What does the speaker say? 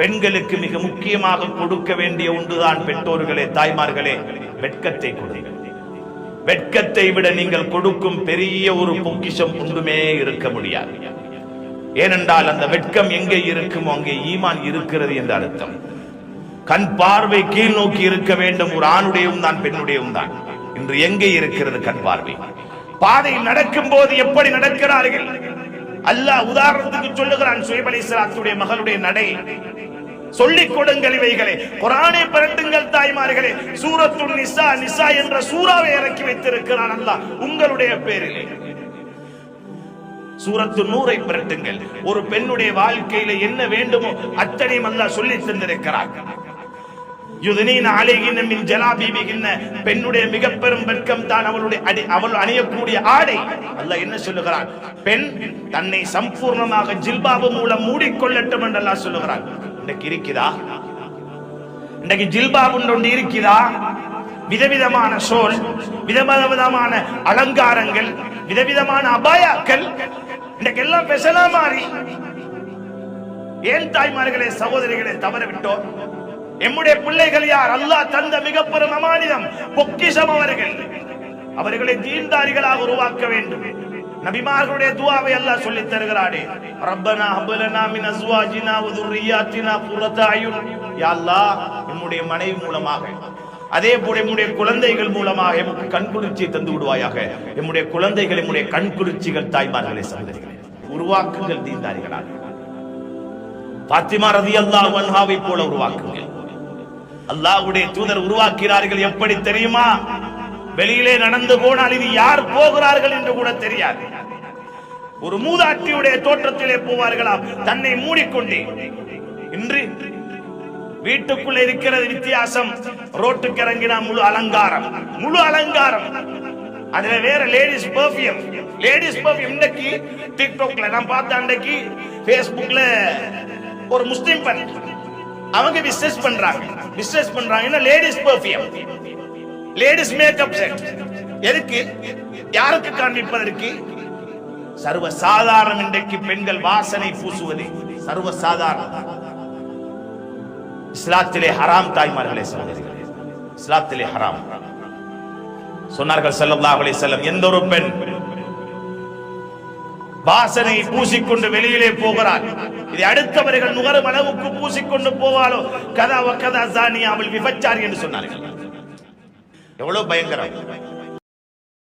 பெண்களுக்கு மிக முக்கியமாக கொடுக்க வேண்டிய ஒன்றுதான் பெற்றோர்களே தாய்மார்களே வெட்கத்தை கொடுங்கள் வெட்கத்தை விட நீங்கள் கொடுக்கும் பெரிய ஒரு பொக்கிஷம் ஒன்றுமே இருக்க முடியாது. ஏனென்றால் அந்த வெட்கம் எங்கே இருக்குமோ அங்கே ஈமான் இருக்கிறது என்ற அர்த்தம். கண் பார்வை கீழ் நோக்கி இருக்க வேண்டும் ஒரு ஆணுடையவும் தான் பெண்ணுடையவும் தான். இன்று எங்கே இருக்கிறது கண் பார்வை? பாதையில் நடக்கும் போது எப்படி நடக்கிறார்கள்? அல்லாஹ் உதாரணத்துக்கு சொல்லுகிறான் சுயபலை மகளுடைய நடை. சொல்லிக் கொடுங்கள் இவைகளே. குரானை பிரட்டுங்கள் தாய்மார்களே. சூரத்துல் நிசா நிசா என்ற சூறாவை இறக்கி வைத்திருக்கிறான் அல்லாஹ். உங்களுடைய பேரிலே. சூரத்து நூறை பிரட்டுங்கள். ஒரு பெண்ணுடைய வாழ்க்கையில என்ன வேண்டுமோ அத்தனையும் அல்லாஹ் சொல்லி தந்திருக்கிறார் யுதனீன அலைகின மின் ஜலாபீபிகின்ன பெண்ணுடைய மிக பெரும் வெட்கம் தான் அவளுடைய அடி அவள் அணியக்கூடிய ஆடை. அல்லாஹ் என்ன சொல்லுகிறான்? பெண் தன்னை சம்பூர்ணமாக ஜில்பாபு மூலம் மூடிக்கொள்ளட்டும் என்று அல்லாஹ் சொல்லுகிறான். இன்றைக்கு இருக்குதா இன்றைக்கு ஜில்பாபு ஒன்று இருக்குதா விதவிதமான சோல் விதவிதமான அலங்காரங்கள் விதவிதமான அபாயாக்கள். இன்றைக்கு எல்லாம் பெசலா மாறி. ஏன் தாய்மார்களே சகோதரிகளை தவற விட்டோம் எம்முடைய பிள்ளைகள் யார்? அல்லாஹ் தந்த மிக பெரும் அமானிதம் பொக்கிஷம் அவர்கள். அவர்களை தீண்டாரிகளாக உருவாக்க வேண்டும். நபிமார்களுடைய துவாவை அல்லாஹ் சொல்லி தருகிறானே. ரப்பனா ஹபலனா மின் அஸ்வாஜினா வ துர்ரியாத்தினா குர்ரத அயுன். யா அல்லாஹ் நம்முடைய மனைவி மூலமாக. அதே போல நம்முடைய குழந்தைகள் மூலமாக எமக்கு கண்குளிர்ச்சியை தந்து விடுவாயாக. நம்முடைய குழந்தைகள் எம்முடைய கண்குளிர்ச்சிகள் தாய்மார்களே சகோதரிகளே உருவாக்குங்கள் தீன்தாரிகளாக பாத்திமா ரதி அல்லாஹ் வன்ஹாவை போல உருவாக்குங்கள். அல்லாஹ்வுடைய தூதர் உருவாக்கிறார்கள் எப்படி தெரியுமா? வெளியிலே நடந்து போனால் இது யார் போகிறார்கள் என்று கூட தெரியாது. ஒரு மூதாட்டியுடைய தோற்றத்திலே போவார்களாம். தன்னை மூடிக்கொண்டே. இன்று வீட்டுக்குள்ள இருக்கிறது வித்தியாசம். ரோட்டுக்கு இறங்கினா முழு அலங்காரம். முழு அலங்காரம். அதுல வேற லேடிஸ் பெர்ஃபியூம் லேடிஸ் பெர்ஃபியூம் இன்னைக்கு டிக்டாக்ல நான் பார்த்த அன்னைக்கு ஃபேஸ்புக்ல ஒரு முஸ்லிம் பெண் அவங்க பிசினஸ் பண்றாங்க. பிசினஸ் பண்றாங்கன்னா ladies perfume ladies makeup set எதுக்கு? யாருக்கு காண்பிப்பதற்கு? சர்வ சாதாரணம் இன்றைக்கு பெண்கள் வாசனை பூசுவது சர்வ சாதாரணம் இஸ்லாத்திலே ஹராம் தாய்மார்களே சகோதரிகளே. இஸ்லாத்திலே ஹராம். சொன்னார்கள் ஸல்லல்லாஹு அலைஹி வஸல்லம் எந்த ஒரு பெண் வாசனை பூசிக்கொண்டு வெளியிலே போகிறார் இதை அடுத்தவர்கள் நுகரும் அளவுக்கு பூசிக்கொண்டு போவாளோ? கதா கதா சாணி அவள் விபச்சாரி என்று சொன்னார்கள். எவ்வளவு பயங்கரம்?